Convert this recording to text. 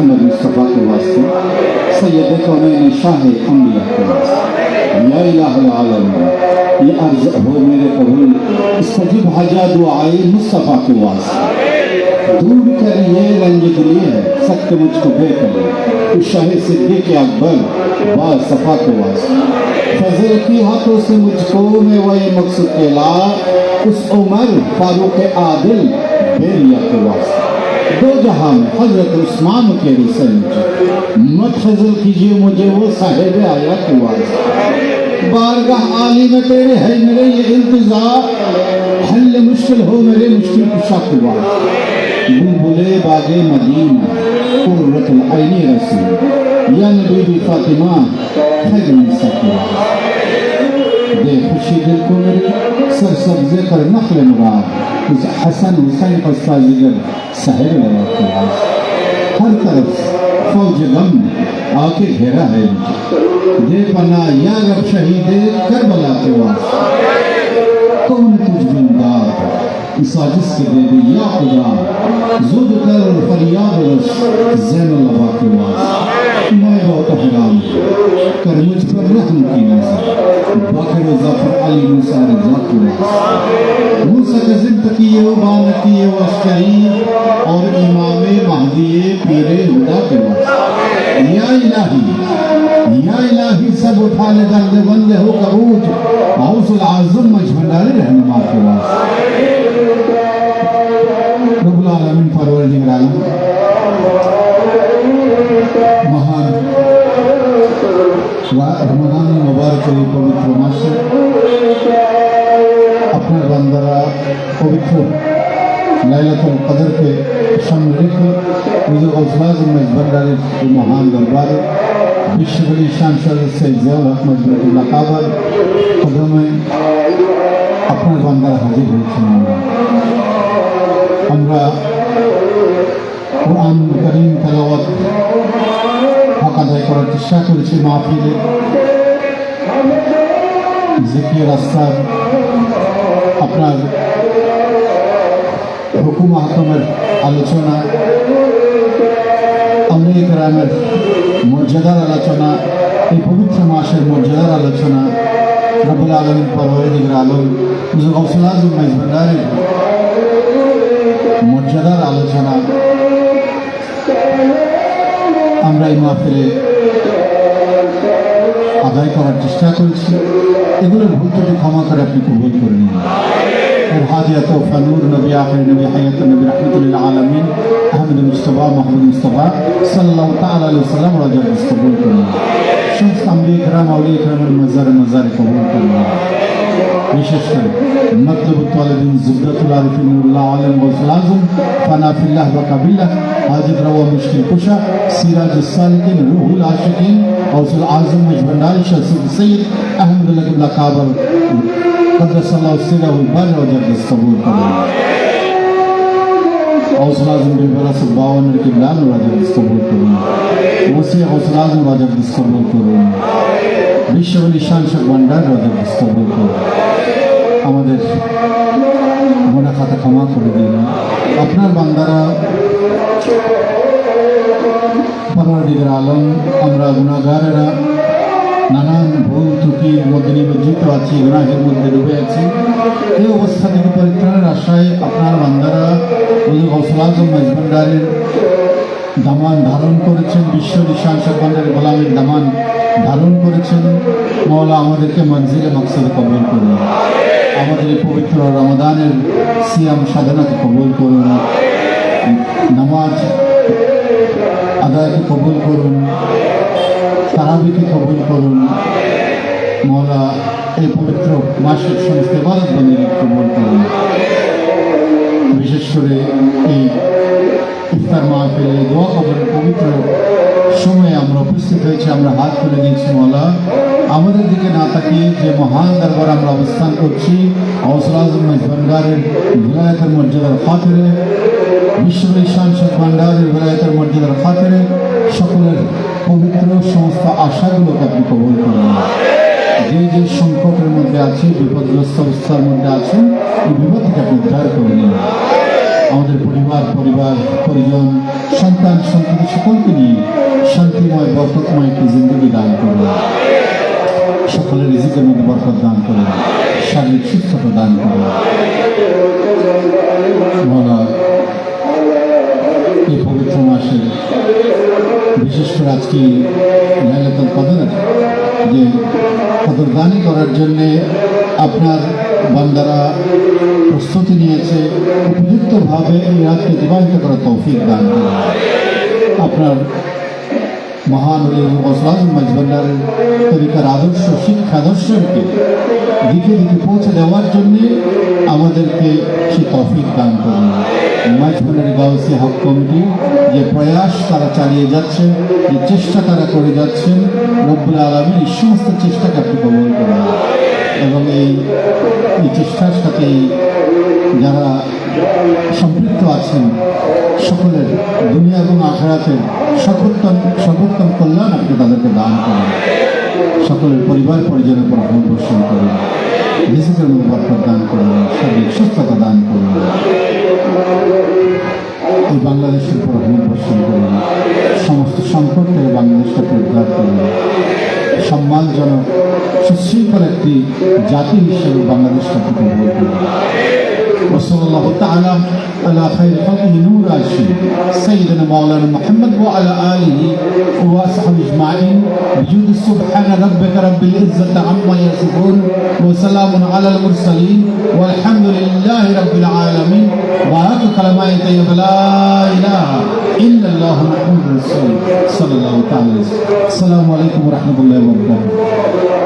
محمد مصطفیٰ کے واسطے سید کونین شاہ انبیاء کے واسطے۔ یا الہ العالم یہ عرض ہو میرے قبول استجب حجہ دعائی مصطفیٰ کے واسطے۔ دور کر کریے رنج ہے سکت مجھ کو بے کر تو شاہ صدیق اکبر با صفا کے واسطے۔ فضل کی ہاتھوں سے مجھ کو میں وہی مقصد کے لا، اس عمر فاروق عادل بے لیا کے واسطے۔ دو جہاں میں حضرت عثمان کے رسل مجھے مت حضر کیجیے مجھے وہ صاحب آیا کہ بارگاہ آلی میں تیرے ہے میرے یہ انتظار۔ حل مشکل ہو میرے مشکل کشا کوا بلبلے باغ مدینہ قررت العین رسول۔ یا نبی بی فاطمہ خدم سکوا دے خوشی دل کو میرے سر سبزے کر نخل مراد اس حسن حسین قصہ زگر سہل میں واقع ہے ہر طرف فوج غم آ کے گھیرا ہے دے پنا یا رب شہید کربلا کے واسطے کون تجھ بندار اس آجس کے دے دے یا خدا زود کر فریاد رس زین اللہ کے واسطے میں بہت حرام کر مجھ پر رحم کی نظر مظفر علی موسیٰ رضاکر موسیٰ کے زندگی و بانتی و اسکری اور امام مہدی پیر خدا کرو یا الہی یا الہی، سب اٹھا لے درد بند ہو کبوت غوث العظم مجھنڈار رہنما کے واسطے বান্দারা পবিত্র লাইলাতুল কদরকে সামনে রেখে হুজুর গৌসলাজ মেজবান্ডারের মহান দরবারে বিশ্বগুলি শান সৈয়দ জিয়াউল হক মজবুরুল্লাহ কাবার কদমে আপনার বান্দারা হাজির হয়েছেন। আমরা কোরআন করিম তেলাওয়াত হক আদায় করার চেষ্টা করেছি মাহফিলে। জিকির রাস্তার আপনার হুকুম আহকমের আলোচনা আউলিয়া গ্রামের মর্যাদার আলোচনা, এই পবিত্র মাসের মর্যাদার আলোচনা রবুল আলম পরবরিদিগর আলম মেজবান্ডারের মর্যাদার আলোচনা, আমরা এই মাহফিলে আদায় করার চেষ্টা করেছি। এগুলো ভুল ত্রুটি ক্ষমা করে আপনি কবুল করে নিন। الحاجة توفى نور نبي آخر نبي حياة النبي رحمة للعالمين أحمد المصطفى محمد المصطفى صلى الله تعالى عليه وسلم رجاء قبول کرنا شمس أمريكا مولي کرنا مزار مزار قبول کرنا বিশেষ করে মতলব তালিবিন জুবদাতুল আরিফিন উল্লাহ আলম গৌসুল আজম ফানা ফিল্লাহ বা কাবিল্লাহ হাজিদ রওয়া মুশকিল কুশা সিরাজ সালিকিন রুহুল আশিকিন গৌসুল আজম মজবন্ডারি শাসিদ সৈয়দ আহমদুল্লাহ কাবর قدس الله سره البر وجرد قبول করুন গৌসুল আজম বিবরাসুল বাওয়ানের কিবলান রাজার কবুল করুন ওসি গৌসুল আজম রাজার কবুল করুন বিশ্ববলী শেখ ভান্ডার রাজার কবুল আমাদের মনে খাতা ক্ষমা করে দিন। আপনার বান্দারা পরবর্তীদের আলম, আমরা গুণাগারেরা, নানান ভুল ত্রুটির মধ্যে নিমজ্জিত আছি গুণাহের মধ্যে ডুবে আছি। এই অবস্থা থেকে পরিত্রাণের আশায় আপনার বান্দারা গৌসুল আজম দামান ধারণ করেছেন বিশ্ব নিশান সরকারের গোলামের দামান। ধারণ করেছেন। মৌলা আমাদেরকে মঞ্জিলে মকসদ কবল করুন। আমাদের এই পবিত্র রমাদানের সিয়াম সাধনাকে কবুল করুন। নামাজ আদায়কে কবুল করুন। তারাবিকে কবুল করুন। মৌলা এই পবিত্র মাসের সমস্ত ইবাদত বন্দীকে কবুল করুন। বিশেষ করে আমরা হাত তুলে দিয়েছি মৌলা। আমাদের দিকে না তাকিয়ে যে মহান দরবার আমরা অবস্থান করছি আজম ভান্ডারের মর্যাদার খাতিরে বিশ্ব ঈশান শেখ ভান্ডারের বিলায়তের মর্যাদার খাতিরে সকলের পবিত্র সমস্ত আশাগুলোকে আপনি কবল করুন। যে যে সংকটের মধ্যে আছে, বিপদগ্রস্ত অবস্থার মধ্যে আছেন এই বিপদ থেকে আপনি উদ্ধার করে নিন পরিবার, পরিজন, সন্তান, সন্ততি সকলকে নিয়ে শান্তিময়, বরকতময় একটি জিন্দগি দান করুন। সকলের রিজিকের মধ্যে বরকত দান করুন। শারীরিক সুস্থতা দান করুন। এই পবিত্র মাসে বিশেষ করে আজকে লাইলাতুল কদর যে কদরদানি করার জন্যে আপনার বান্দারা প্রস্তুতি নিয়েছে, উপযুক্তভাবে এই রাতকে অতিবাহিত করার তৌফিক দান করুন। আপনার মহান মজবন্ডারের তরিকার আদর্শ, শিক্ষা দর্শনকে দিকে দিকে পৌঁছে দেওয়ার জন্যে আমাদেরকে সে তৌফিক দান করুন। মাঝখানের গাউসি হক কমিটি যে প্রয়াস তারা চালিয়ে যাচ্ছে, যে চেষ্টা তারা করে যাচ্ছেন, রব্বুল আলমী এই সমস্ত চেষ্টাকে আপনি কবল করুন। এবং এই চেষ্টার সাথে যারা সম্পৃক্ত আছেন, সকলের দুনিয়া এবং আখড়াতে সর্বোত্তম সর্বোত্তম কল্যাণ আপনি তাদেরকে দান করুন। সকলের পরিবার পরিজনের উপর পোষণ করুন। রিজিকের মধ্যে দান করুন, শারীরিক সুস্থতা দান করুন। এই বাংলাদেশের উপর পোষণ করুন। সমস্ত সংকট থেকে বাংলাদেশকে উদ্ধার করুন। সম্মানজনক জাতি হিসেবে বাংলাদেশকে আপনি কবল করুন وصلى الله تعالى على خير خلقه نور عرشه سيدنا مولانا محمد وعلى اله واصحابه اجمعين بجود سبحان ربك رب العزه عما يصفون وسلام على المرسلين والحمد لله رب العالمين بارك كلمه طيبه لا اله الا الله محمد رسول صلى الله تعالى عليه وسلم السلام عليكم ورحمه الله وبركاته